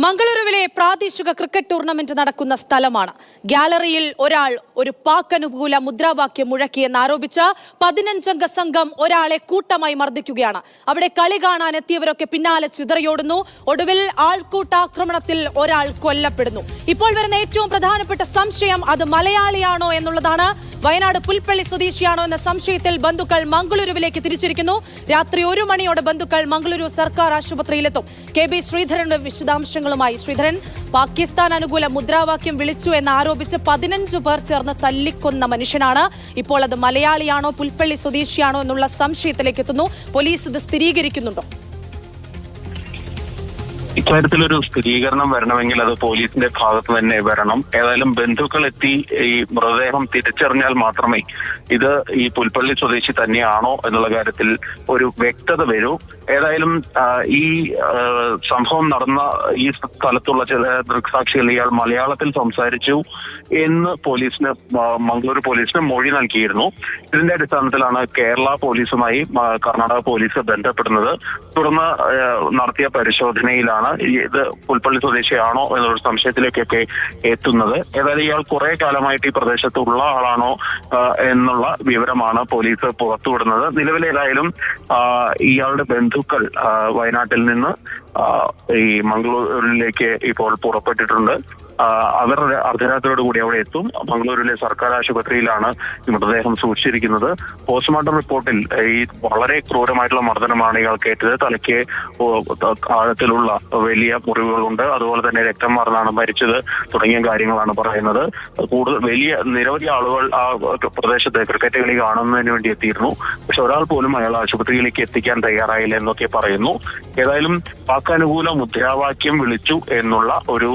മംഗളൂരുവിലെ പ്രാദേശിക cricket tournament നടക്കുന്ന സ്ഥലമാണ്. ഗാലറിയിൽ ഒരാൾ ഒരു പാക് അനുകൂല മുദ്രാവാക്യം മുഴക്കിയെന്ന് ആരോപിച്ച് പതിനഞ്ചംഗ സംഘം ഒരാളെ കൂട്ടമായി മർദ്ദിക്കുകയാണ്. അവിടെ കളി കാണാൻ എത്തിയവരൊക്കെ പിന്നാലെ ചിതറിയോടുന്നു. ഒടുവിൽ ആൾക്കൂട്ടാക്രമണത്തിൽ ഒരാൾ കൊല്ലപ്പെടുന്നു. ഇപ്പോൾ വരുന്ന ഏറ്റവും പ്രധാനപ്പെട്ട സംശയം അത് മലയാളിയാണോ എന്നുള്ളതാണ്. വയനാട് പുൽപ്പള്ളി സ്വദേശിയാണോ എന്ന സംശയത്തിൽ ബന്ധുക്കൾ മംഗളൂരുവിലേക്ക് തിരിച്ചിരിക്കുന്നു. രാത്രി ഒരു മണിയോടെ ബന്ധുക്കൾ മംഗളൂരു സർക്കാർ ആശുപത്രിയിലെത്തും. കെ ബി ശ്രീധരന്റെ വിശദാംശങ്ങളുമായി ശ്രീധരൻ പാകിസ്ഥാൻ അനുകൂല മുദ്രാവാക്യം വിളിച്ചു എന്ന് ആരോപിച്ച് പതിനഞ്ചു പേർ ചേർന്ന് തല്ലിക്കൊന്ന മനുഷ്യനാണ്. ഇപ്പോൾ അത് മലയാളിയാണോ പുൽപ്പള്ളി സ്വദേശിയാണോ എന്നുള്ള സംശയത്തിലേക്ക് എത്തുന്നു. പോലീസ് ഇത് സ്ഥിരീകരിക്കുന്നുണ്ടോ? ഇക്കാര്യത്തിലൊരു സ്ഥിരീകരണം വരണമെങ്കിൽ അത് പോലീസിന്റെ ഭാഗത്ത് തന്നെ വരണം. ഏതായാലും ബന്ധുക്കൾ എത്തി ഈ മൃതദേഹം തിരിച്ചറിഞ്ഞാൽ മാത്രമേ ഇത് ഈ പുൽപ്പള്ളി സ്വദേശി തന്നെയാണോ എന്നുള്ള കാര്യത്തിൽ ഒരു വ്യക്തത വരൂ. ഏതായാലും ഈ സംഭവം നടന്ന ഈ സ്ഥലത്തുള്ള ചില ദൃക്സാക്ഷികൾ ഇയാൾ മലയാളത്തിൽ സംസാരിച്ചു എന്ന് പോലീസിന് മംഗളൂരു പോലീസിന് മൊഴി നൽകിയിരുന്നു. ഇതിന്റെ അടിസ്ഥാനത്തിലാണ് കേരള പോലീസുമായി കർണാടക പോലീസ് ബന്ധപ്പെടുന്നത്. തുടർന്ന് നടത്തിയ പരിശോധനയിലാണ് ഈ ഇത് പുൽപ്പള്ളി സ്വദേശിയാണോ എന്നൊരു സംശയത്തിലേക്കൊക്കെ എത്തുന്നത്. ഏതായാലും ഇയാൾ കുറെ കാലമായിട്ട് ഈ പ്രദേശത്തുള്ള ആളാണോ എന്നുള്ള വിവരമാണ് പോലീസ് പുറത്തുവിടുന്നത് ആ, ഇയാളുടെ ബന്ധുക്കൾ വയനാട്ടിൽ നിന്ന് ഈ മംഗളൂരിലേക്ക് ഇപ്പോൾ പുറപ്പെട്ടിട്ടുണ്ട്. അവർ അർദ്ധരാത്രിയോട് കൂടി അവിടെ എത്തും. മംഗളൂരിലെ സർക്കാർ ആശുപത്രിയിലാണ് മൃതദേഹം സൂക്ഷിച്ചിരിക്കുന്നത്. പോസ്റ്റ്മോർട്ടം റിപ്പോർട്ടിൽ ഈ വളരെ ക്രൂരമായിട്ടുള്ള മർദ്ദനമാണ് ഇയാൾക്ക് ഏറ്റത് തലയ്ക്ക് ആഴത്തിലുള്ള വലിയ മുറിവുകളുണ്ട്. അതുപോലെ തന്നെ രക്തം മറന്നാണ് മരിച്ചത് തുടങ്ങിയ കാര്യങ്ങളാണ് പറയുന്നത്. കൂടുതൽ വലിയ നിരവധി ആളുകൾ ആ പ്രദേശത്ത് ക്രിക്കറ്റ് കളി കാണുന്നതിന് വേണ്ടി എത്തിയിരുന്നു. പക്ഷെ ഒരാൾ പോലും അയാൾ ആശുപത്രിയിലേക്ക് എത്തിക്കാൻ തയ്യാറായില്ല എന്നൊക്കെ പറയുന്നു. ഏതായാലും വാക്കാനുകൂല മുദ്രാവാക്യം വിളിച്ചു എന്നുള്ള ഒരു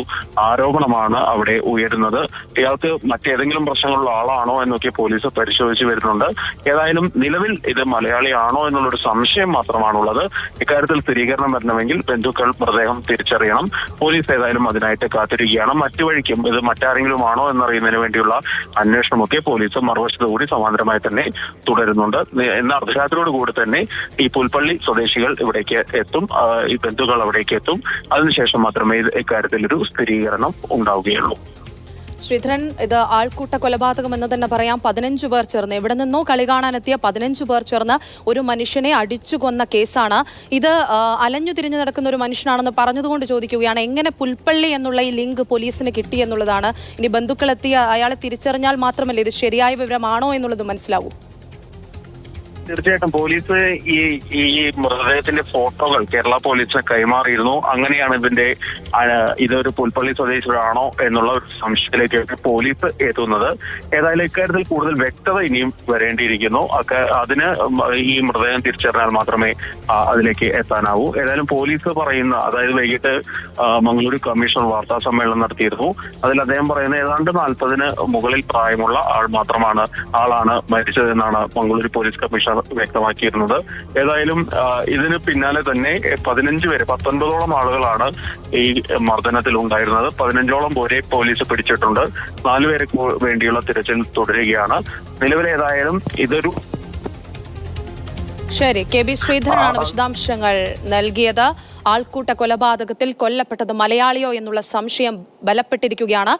ആരോപണമാണ് അവിടെ ഉയരുന്നത്. ഇയാൾക്ക് മറ്റേതെങ്കിലും പ്രശ്നങ്ങളുള്ള ആളാണോ എന്നൊക്കെ പോലീസ് പരിശോധിച്ച് വരുന്നുണ്ട്. ഏതായാലും നിലവിൽ ഇത് മലയാളിയാണോ എന്നുള്ളൊരു സംശയം മാത്രമാണുള്ളത്. ഇക്കാര്യത്തിൽ സ്ഥിരീകരണം വരണമെങ്കിൽ ബന്ധുക്കൾ മൃതദേഹം തിരിച്ചറിയണം. പോലീസ് ഏതായാലും അതിനായിട്ട് കാത്തിരിക്കുകയാണ്. മറ്റു വഴിക്കും ഇത് മറ്റാരെങ്കിലും ആണോ എന്നറിയുന്നതിന് വേണ്ടിയുള്ള അന്വേഷണമൊക്കെ പോലീസ് മറുവശത്തുകൂടി സമാന്തരമായി തന്നെ തുടരുന്നുണ്ട്. എന്ന അർദ്ധരാത്രിയോട് കൂടി തന്നെ ഈ പുൽപ്പള്ളി സ്വദേശികൾ ഇവിടേക്ക് എത്തും. ഈ ബന്ധുക്കൾ അവിടേക്ക് എത്തും. അതിനുശേഷം മാത്രമേ ഇക്കാര്യത്തിൽ ഒരു സ്ഥിരീകരണം ഉണ്ടാവുകയുള്ളൂ. ശ്രീധരൻ ഇത് ആൾക്കൂട്ട കൊലപാതകം എന്ന് തന്നെ പറയാം. പതിനഞ്ചു പേർ ചേർന്ന്. എവിടെ നിന്നോ കളി കാണാനെത്തിയ പതിനഞ്ചു പേർ ചേർന്ന് ഒരു മനുഷ്യനെ അടിച്ചു കൊന്ന കേസാണ്. ഇത് അലഞ്ഞു തിരിഞ്ഞു നടക്കുന്ന ഒരു മനുഷ്യനാണെന്ന് പറഞ്ഞതുകൊണ്ട് ചോദിക്കുകയാണ്. എങ്ങനെ പുൽപ്പള്ളി എന്നുള്ള ഈ ലിങ്ക് പോലീസിന് കിട്ടി എന്നുള്ളതാണ്. ഇനി ബന്ധുക്കളെത്തിയ അയാളെ തിരിച്ചറിഞ്ഞാൽ മാത്രമല്ലേ ഇത് ശരിയായ വിവരമാണോ എന്നുള്ളത് മനസ്സിലാവും. തീർച്ചയായിട്ടും പോലീസ് ഈ ഈ മൃതദേഹത്തിന്റെ ഫോട്ടോകൾ കേരള പോലീസിന് കൈമാറിയിരുന്നു. അങ്ങനെയാണ് ഇതിന്റെ ഇതൊരു പുൽപ്പള്ളി സ്വദേശികളാണോ എന്നുള്ള ഒരു സംശയത്തിലേക്ക് പോലീസ് എത്തുന്നത്. ഏതായാലും ഇക്കാര്യത്തിൽ കൂടുതൽ വ്യക്തത ഇനിയും വരേണ്ടിയിരിക്കുന്നു. അതിന് ഈ മൃതദേഹം തിരിച്ചറിഞ്ഞാൽ മാത്രമേ അതിലേക്ക് എത്താനാവൂ. ഏതായാലും പോലീസ് പറയുന്ന അതായത് വൈകിട്ട് മംഗളൂരു കമ്മീഷണർ വാർത്താ സമ്മേളനം നടത്തിയിരുന്നു. അതിൽ അദ്ദേഹം പറയുന്ന ഏതാണ്ട് നാൽപ്പതിന് മുകളിൽ പ്രായമുള്ള ആൾ മാത്രമാണ് ആളാണ് മരിച്ചതെന്നാണ് മംഗളൂരു പോലീസ് കമ്മീഷണർ വ്യക്തമാക്കിയിരുന്നത് ഏതായാലും ഇതിന് പിന്നാലെ തന്നെ പതിനഞ്ച് പേര് പത്തൊൻപതോളം ആളുകളാണ് ഈ മർദ്ദനത്തിൽ ഉണ്ടായിരുന്നത് പതിനഞ്ചോളം പേരെ പോലീസ് പിടിച്ചിട്ടുണ്ട്. നാലുപേരെ വേണ്ടിയുള്ള തിരച്ചിൽ തുടരുകയാണ്. നിലവിലേതായാലും ഇതൊരു ശരി കെ ബി ശ്രീധരനാണ് വിശദാംശങ്ങൾ നൽകിയത്. ആൾക്കൂട്ട കൊലപാതകത്തിൽ കൊല്ലപ്പെട്ടത് മലയാളിയോ എന്നുള്ള സംശയം ബലപ്പെട്ടിരിക്കുകയാണ്.